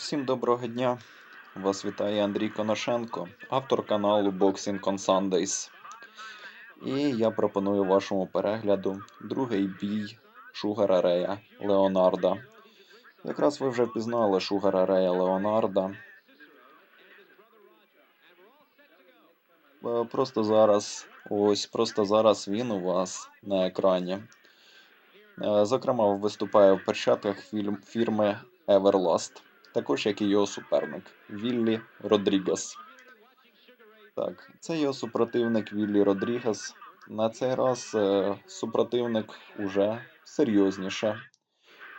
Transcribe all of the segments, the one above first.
Всім доброго дня! Вас вітає Андрій Коношенко, автор каналу Boxing on Sundays. І я пропоную вашому перегляду другий бій Шугара Рея Леонарда. Якраз ви вже впізнали Шугара Рея Леонарда. Е, Просто зараз, ось просто зараз він у вас на екрані. Е, Зокрема, виступає в перчатках фірми Everlast також як і його суперник Віллі Родрігес. Так, це його супротивник Віллі Родрігес. На цей раз е, супротивник уже серйозніше.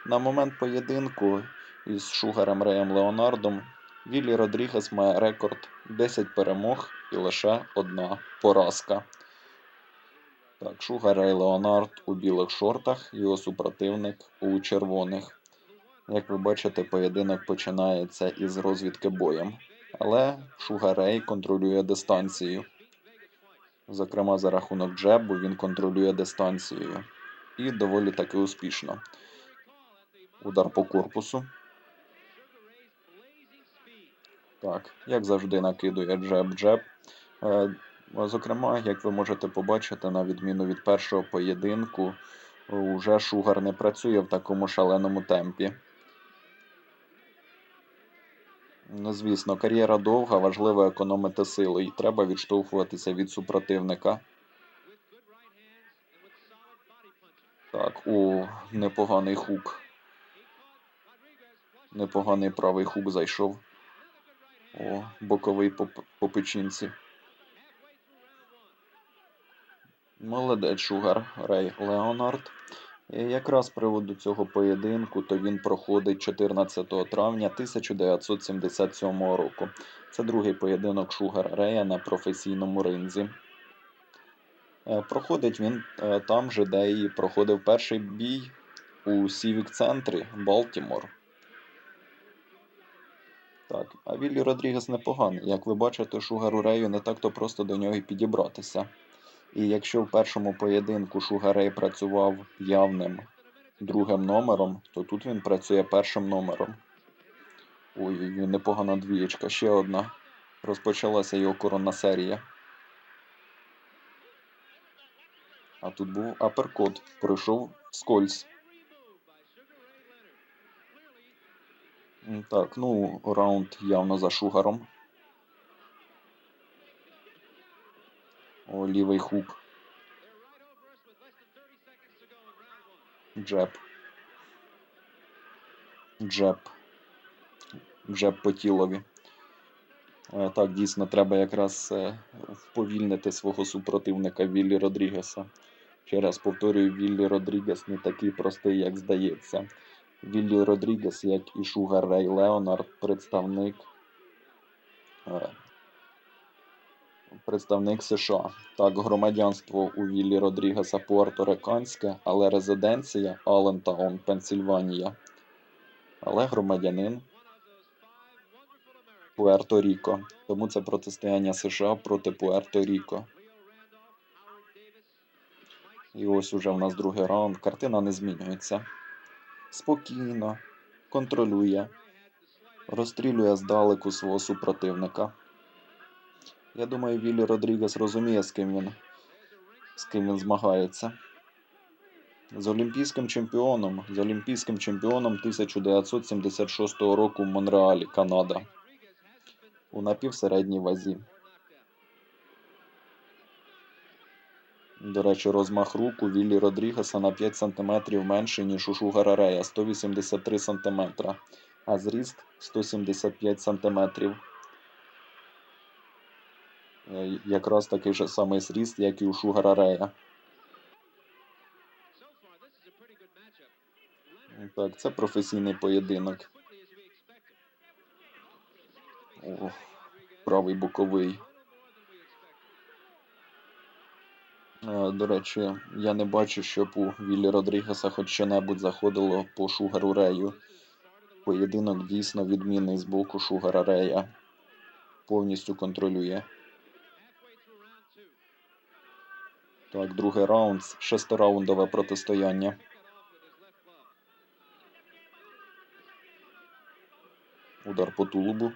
На момент поєдинку із Шугарем Реєм Леонардом Віллі Родрігес має рекорд 10 перемог і лише одна поразка. Так, Шугар Рей Леонард у білих шортах, його супротивник у червоних. Як ви бачите, поєдинок починається із розвідки боєм, але Шугарей контролює дистанцію. Зокрема, за рахунок джебу він контролює дистанцією. І доволі таки успішно. Удар по корпусу. Так, як завжди, накидує джеб-джеб. Е, Зокрема, як ви можете побачити, на відміну від першого поєдинку, уже Шугар не працює в такому шаленому темпі. Ну, звісно, кар'єра довга, важливо економити сили, і треба відштовхуватися від супротивника. Так, о, непоганий хук. Непоганий правий хук зайшов. О, боковий по, п- по печінці. Молодець Шугар Рей Леонард. І якраз з приводу цього поєдинку, то він проходить 14 травня 1977 року. Це другий поєдинок Шугар Рея на професійному ринзі. Е, Проходить він е, там же, де і проходив перший бій у Civic центрі Балтімор. Так, а Віллі Родрігес непоганий. Як ви бачите, Шугару Рею не так-то просто до нього і підібратися. І якщо в першому поєдинку Шугарей працював явним другим номером, то тут він працює першим номером. Ой-ой, непогана двієчка, ще одна. Розпочалася його коронна серія. А тут був аперкот, пройшов вскользь. М, Так, ну, раунд явно за шугаром. О, лівий хук. Джеб. Джеб. Джеб по тілові. Е, Так, дійсно, треба якраз е, вповільнити свого супротивника Віллі Родрігеса. Ще раз повторюю, Віллі Родрігес не такий простий, як здається. Віллі Родрігес, як і Шугар Рей Леонард, представник, е, представник США. Так, громадянство у Віллі Родрігеса пуерториканське, але резиденція Аллентаун, Пенсільванія. Але громадянин Пуерто-Ріко. Тому це протистояння США проти Пуерто-Ріко. І ось уже в нас другий раунд. Картина не змінюється. Спокійно, контролює, розстрілює здалеку свого супротивника. Я думаю, Віллі Родрігес розуміє, з ким він, з ким він змагається. З олімпійським чемпіоном, з олімпійським чемпіоном 1976 року в Монреалі, Канада. У напівсередній вазі. До речі, розмах рук у Віллі Родрігеса на 5 см менший, ніж у Шугара Рея 183 см, а зріст 175 см. Е, Якраз такий же самий зріст, як і у Шугара Рея. Так, це професійний поєдинок. О, правий боковий. Е, До речі, я не бачу, щоб у Віллі Родрігеса хоч що-небудь заходило по Шугару Рею. Поєдинок дійсно відмінний з боку Шугара Рея. Повністю контролює. Так, другий раунд, шестераундове протистояння. Удар по тулубу.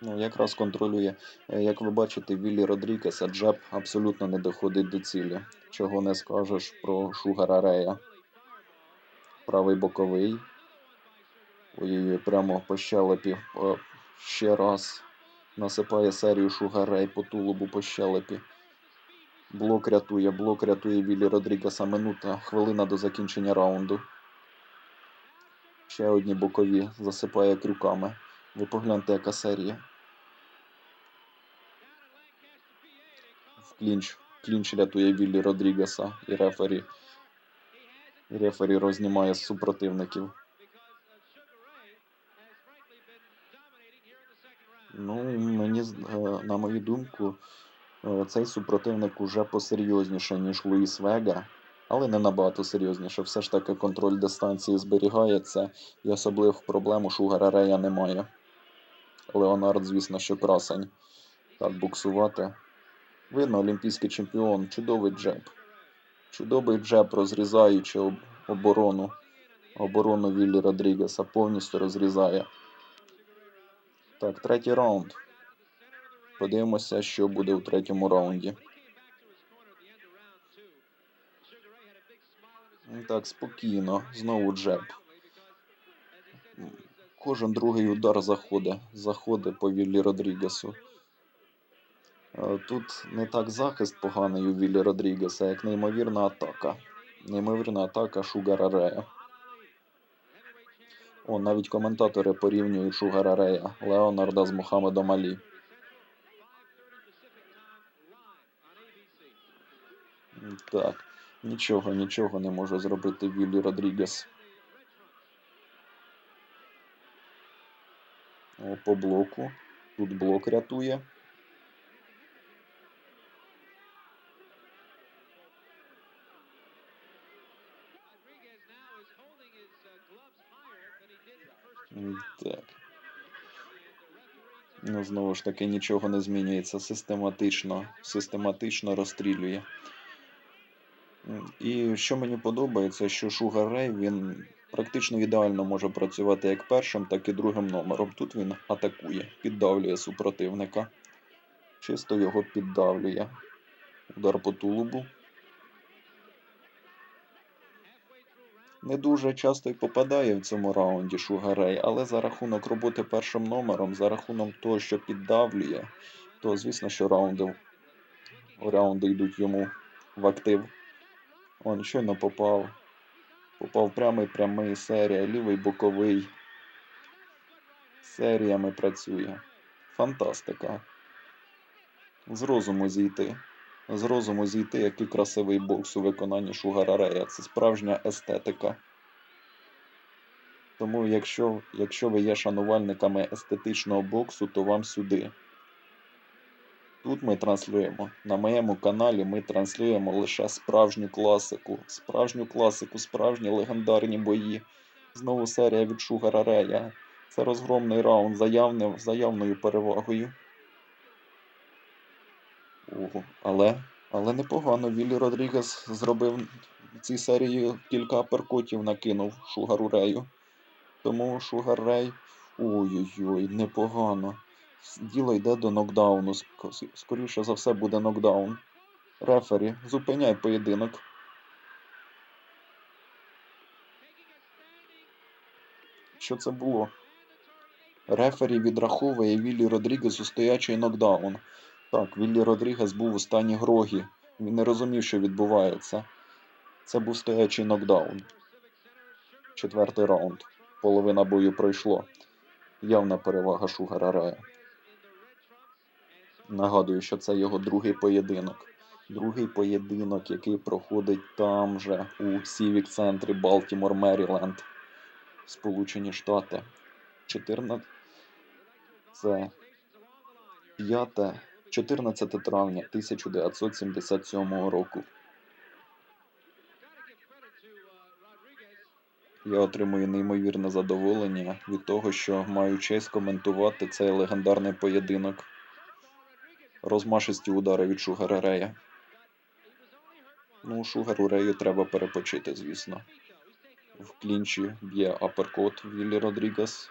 Ну, якраз контролює. Е, Як ви бачите, Віллі Родрігеса джеб абсолютно не доходить до цілі. Чого не скажеш про Шугара Рея. Правий боковий. Ой-ой-ой, прямо по щелепі. О, ще раз. Насипає серію Шугар Рей по тулубу по щелепі. Блок рятує, блок рятує Віллі Родрігеса. Минута, хвилина до закінчення раунду. Ще одні бокові засипає крюками. Ви погляньте, яка серія. В клінч. Клінч рятує Віллі Родрігеса і рефері. І рефері рознімає супротивників. Ну, мені, е, на мою думку, е, цей супротивник уже посерйозніше, ніж Луїс Вега, але не набагато серйозніше. Все ж таки контроль дистанції зберігається, і особливих проблем у Шугара Рея немає. Леонард, звісно, що красень. Так буксувати. Видно, олімпійський чемпіон, чудовий джеб. Чудовий джеб, розрізаючи об- оборону. Оборону Віллі Родрігеса повністю розрізає. Так, третій раунд. Подивимося, що буде у третьому раунді. Ну, Так, спокійно. Знову джеб. Кожен другий удар заходить. Заходить по Віллі Родрігесу. Е, Тут не так захист поганий у Віллі Родрігеса, як неймовірна атака. Неймовірна атака Шугара Рея. О, навіть коментатори порівнюють Шугара Рея, Леонарда з Мухаммедом Алі. Так, нічого, нічого не може зробити Віллі Родрігес. О, по блоку. Тут блок рятує. Так. Ну, знову ж таки, нічого не змінюється. Систематично, систематично розстрілює. І що мені подобається, що Шугар Рей він практично ідеально може працювати як першим, так і другим номером. Тут він атакує, піддавлює супротивника. Чисто його піддавлює. Удар по тулубу. Не дуже часто й попадає в цьому раунді Шугарей, але за рахунок роботи першим номером, за рахунок того, що піддавлює, то звісно, що раунди, раунди йдуть йому в актив. Он щойно попав. Попав прямий прямий серія, лівий боковий. Серіями працює. Фантастика. З розуму зійти. З розуму зійти, який красивий бокс у виконанні Шугара Рея. Це справжня естетика. Тому, якщо, якщо ви є шанувальниками естетичного боксу, то вам сюди. Тут ми транслюємо. На моєму каналі ми транслюємо лише справжню класику. Справжню класику, справжні легендарні бої. Знову серія від Шугара Рея. Це розгромний раунд за, явним, за явною перевагою. Але, але непогано. Віллі Родрігес зробив в цій серії кілька аперкотів накинув Шугару Рею. Тому Шугар Рей. Ой-ой-ой, непогано. Діло йде до нокдауну. Скоріше за все буде нокдаун. Рефері, зупиняй поєдинок. Що це було? Рефері відраховує Віллі Родрігесу стоячий нокдаун. Так, Віллі Родрігес був у стані грогі. Він не розумів, що відбувається. Це був стоячий нокдаун. Четвертий раунд. Половина бою пройшло. Явна перевага Шугара Рея. Нагадую, що це його другий поєдинок. Другий поєдинок, який проходить там же, у Civic центрі Балтімор, Меріленд, Сполучені Штати. 14... Це 5... 14 травня 1977 року. Я отримую неймовірне задоволення від того, що маю честь коментувати цей легендарний поєдинок. Розмашисті удари від Шугара Рея. Ну, Шугару Рею треба перепочити, звісно. в клінчі б'є аперкот Віллі Родрігес.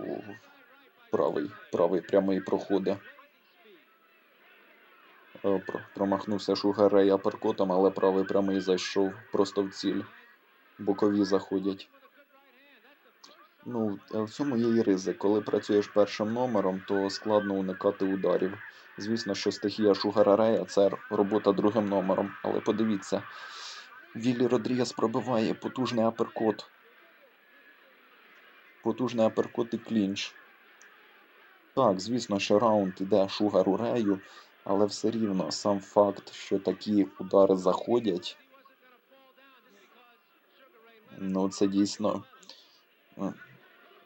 О, правий, правий прямий проходить. Е, про- Промахнувся Шугарей аперкотом, але правий прямий зайшов просто в ціль. Бокові заходять. Ну, е, в цьому є і ризик. Коли працюєш першим номером, то складно уникати ударів. Звісно, що стихія Шугарарея це робота другим номером. Але подивіться, Віллі Родрігес пробиває потужний аперкот. Потужний аперкот і клінч. Так, звісно, що раунд іде Шугару Рею, але все рівно сам факт, що такі удари заходять, ну це дійсно. е,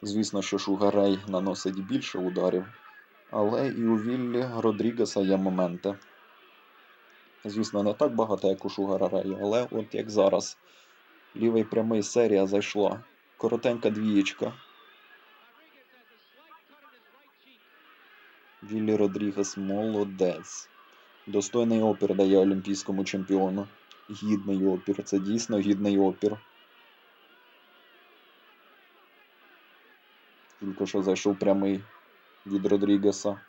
Звісно, що Шугарей наносить більше ударів, але і у Віллі Родрігеса є моменти. Звісно, не так багато, як у Шугара Рея, але от як зараз. Лівий прямий серія зайшла. Коротенька двієчка. Віллі Родрігес молодець. Достойний опір дає олімпійському чемпіону. Гідний опір. Це дійсно гідний опір. Тільки що зайшов прямий від Родрігеса.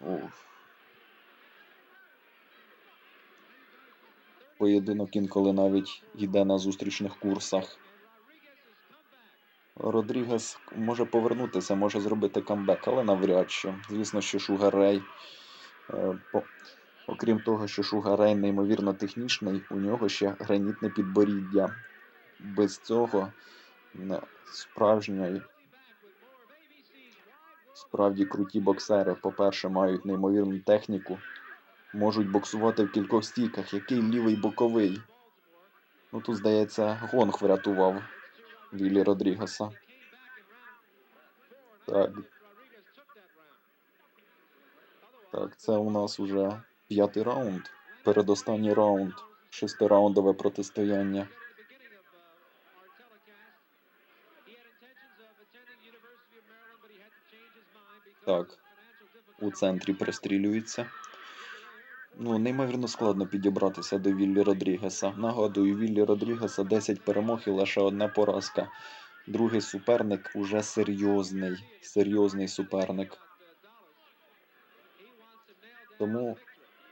Уф. Поєдинок інколи навіть йде на зустрічних курсах. Родрігес може повернутися, може зробити камбек, але навряд чи. Звісно, що Шугарей. е, Окрім того, що Шугарей неймовірно технічний, у нього ще гранітне підборіддя. Без цього не, справжньої, справді круті боксери, по-перше, мають неймовірну техніку, можуть боксувати в кількох стійках. Який лівий боковий? Ну тут, здається, Гонг врятував Віллі Родрігеса. Так. Так, це у нас уже п'ятий раунд. Передостанній раунд. Шестираундове протистояння. Так. У центрі пристрілюється. Ну, неймовірно складно підібратися до Віллі Родрігеса. Нагадую, Віллі Родрігеса 10 перемог і лише одна поразка. Другий суперник уже серйозний, серйозний суперник. Тому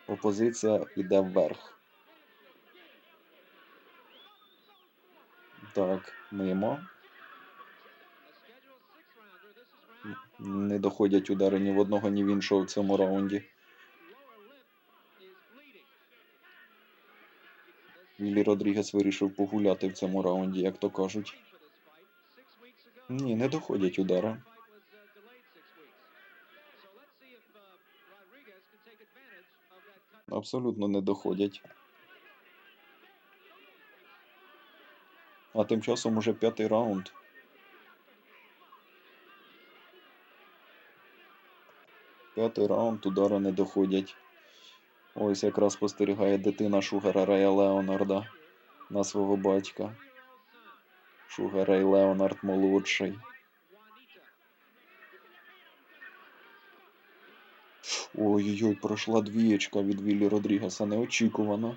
опозиція йде вверх. Так, мимо. Не доходять удари ні в одного, ні в іншого в цьому раунді. Віллі Родрігес вирішив погуляти в цьому раунді, як то кажуть. Ні, не доходять удари. Абсолютно не доходять. А тим часом уже п'ятий раунд. П'ятий раунд, удари не доходять. Ось якраз спостерігає дитина Шугара Рея Леонарда на свого батька. Шугар Рей Леонард молодший. Ой-ой-ой, пройшла двієчка від Віллі Родрігеса неочікувано.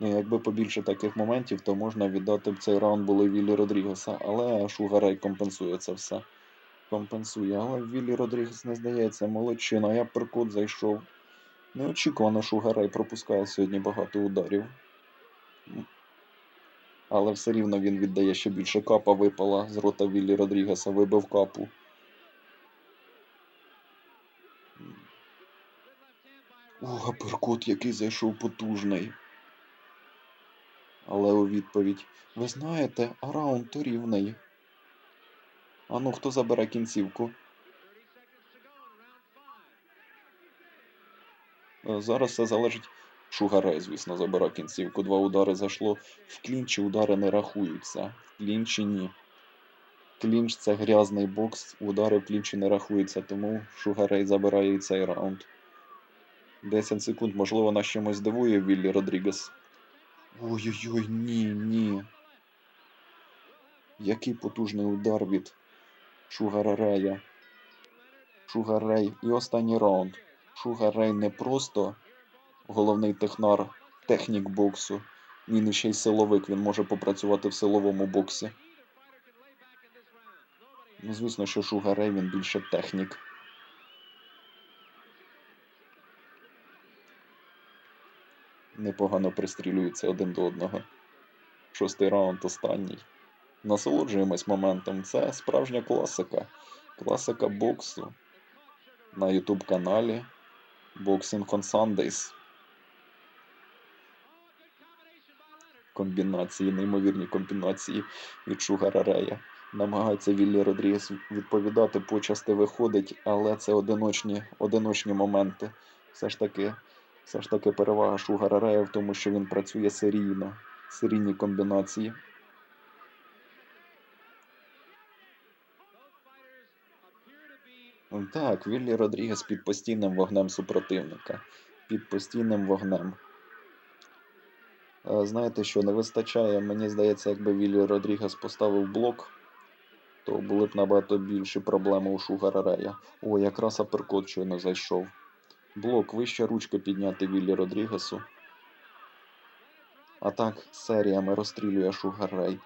Ну, якби побільше таких моментів, то можна віддати б цей раунд було Віллі Родрігеса, але Шугарей компенсує це все. Компенсує, але Віллі Родрігес не здається, молодчина, я перкут зайшов. Неочікувано Шугарей пропускає сьогодні багато ударів. Але все рівно він віддає ще більше капа випала з рота Віллі Родрігеса, вибив капу. О, аперкот, який зайшов потужний. Але у відповідь: Ви знаєте, а раунд то рівний. А ну, хто забере кінцівку? Е, Зараз все залежить. Шугарей, звісно, забере кінцівку. Два удари зайшло. В клінчі удари не рахуються. В клінчі ні. Клінч це грязний бокс, удари в клінчі не рахуються, тому Шугарей забирає і цей раунд. 10 секунд, можливо, нас чимось здивує Віллі Родрігес. Ой-ой-ой, ні, ні. Який потужний удар від Шугара Рея. Шугар Рей. І останній раунд. Шугар Рей не просто головний технар, технік боксу. Він ще й силовик, він може попрацювати в силовому боксі. Ну, звісно, що Шугар Рей він більше технік. Непогано пристрілюються один до одного. Шостий раунд останній. Насолоджуємось моментом. Це справжня класика. Класика боксу на YouTube каналі Boxing on Sundays. Комбінації, неймовірні комбінації від Шугара Рея. Намагається Віллі Родрігес відповідати, почасти виходить, але це одиночні, одиночні моменти. Все ж таки, все ж таки перевага Шугара Рея в тому, що він працює серійно, серійні комбінації. Так, Віллі Родрігес під постійним вогнем супротивника. Під постійним вогнем. Е, Знаєте, що не вистачає, мені здається, якби Віллі Родрігес поставив блок, то були б набагато більші проблеми у Шугара Рея. О, якраз аперкот щойно зайшов. Блок, вище ручки підняти Віллі Родрігесу. А так, серіями розстрілює Шугар Рей.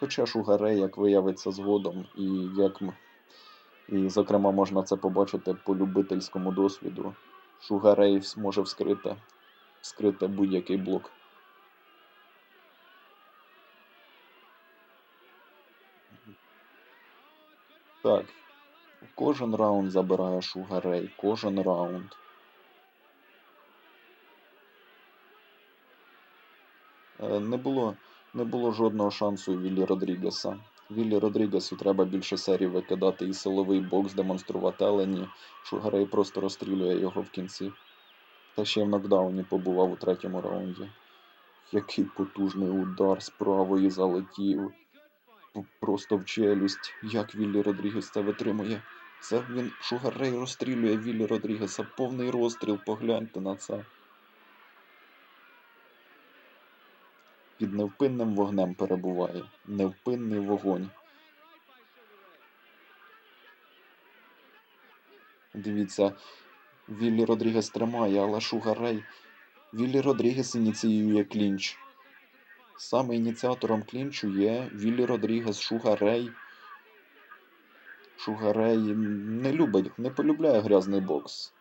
Хоча Шугар Рей, як виявиться згодом, і як і, зокрема, можна це побачити по любительському досвіду. Шугар Рей вс- може вскрити, вскрити будь-який блок. Так. Кожен раунд забирає Шугар Рей. Кожен раунд. Е, Не було, не було жодного шансу у Віллі Родрігеса. Віллі Родрігесу треба більше серій викидати і силовий бокс демонструвати, але ні. Шугарей просто розстрілює його в кінці. Та ще в нокдауні побував у третьому раунді. Який потужний удар з правої залетів. Просто в челюсть. Як Віллі Родрігес це витримує. Це він Шугар Рей розстрілює Віллі Родрігеса. Повний розстріл, погляньте на це. Під невпинним вогнем перебуває. Невпинний вогонь. Дивіться, Віллі Родрігес тримає, але Шугар Рей. Віллі Родрігес ініціює клінч. Саме ініціатором клінчу є Віллі Родрігес, Шугар Рей. Шугар Рей не любить, не полюбляє грязний бокс.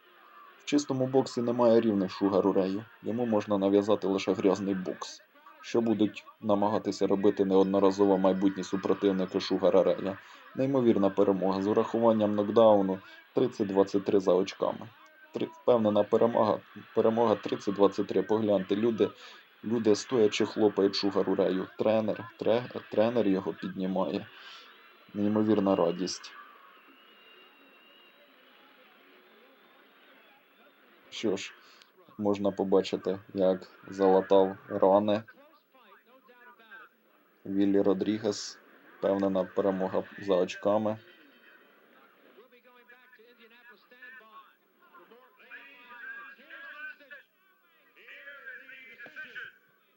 В чистому боксі немає рівних Шугару Рею. Йому можна нав'язати лише грязний бокс. Що будуть намагатися робити неодноразово майбутні супротивники Шугара Рея. Неймовірна перемога з урахуванням нокдауну 30-23 за очками. Три- Впевнена перемога, перемога 30-23. Погляньте, люди, люди стоячи хлопають Шугару Рею. Тренер, тре, тренер його піднімає. Неймовірна радість. Що ж, можна побачити, як залатав рани Віллі Родрігес. Впевнена перемога за очками.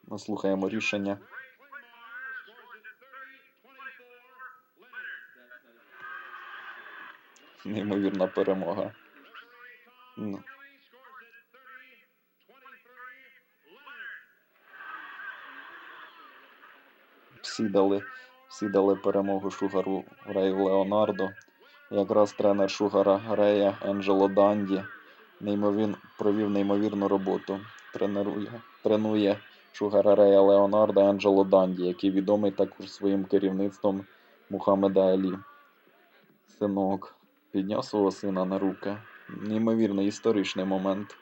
Ми слухаємо рішення. Неймовірна перемога. Ну, всі дали, всі дали перемогу Шугару Рею Леонардо. Якраз тренер Шугара Рея Енджело Данді неймовір, провів неймовірну роботу. Тренує, тренує Шугара Рея Леонардо Енджело Данді, який відомий також своїм керівництвом Мухаммеда Алі. Синок підняв свого сина на руки. Неймовірний історичний момент.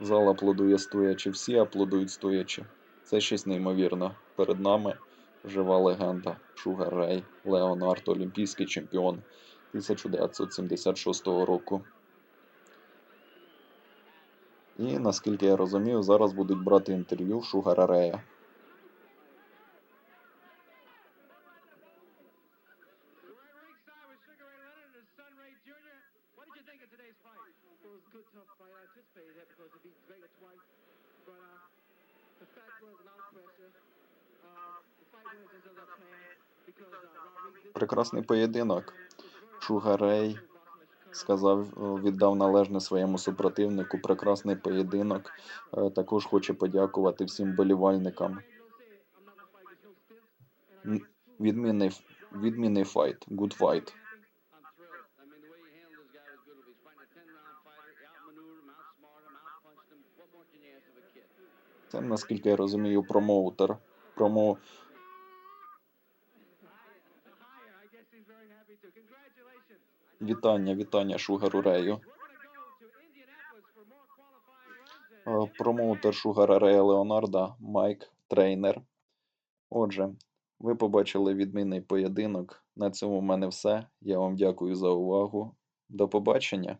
Зал аплодує стоячи, всі аплодують стоячи. Це щось неймовірне. Перед нами жива легенда Шугар Рей, Леонард, олімпійський чемпіон 1976 року. І наскільки я розумію, зараз будуть брати інтерв'ю Шугара Рея. Прекрасний поєдинок. Шугарей сказав, е, віддав належне своєму супротивнику. Прекрасний поєдинок. Е, Також хочу подякувати всім болівальникам. Відмінний, відмінний файт. Good fight. I'm thrilled. I mean, the way Вітання, вітання Шугару Рею. Е, Промоутер Шугара Рея Леонарда, Майк, трейнер. Отже, ви побачили відмінний поєдинок. На цьому в мене все. Я вам дякую за увагу. До побачення.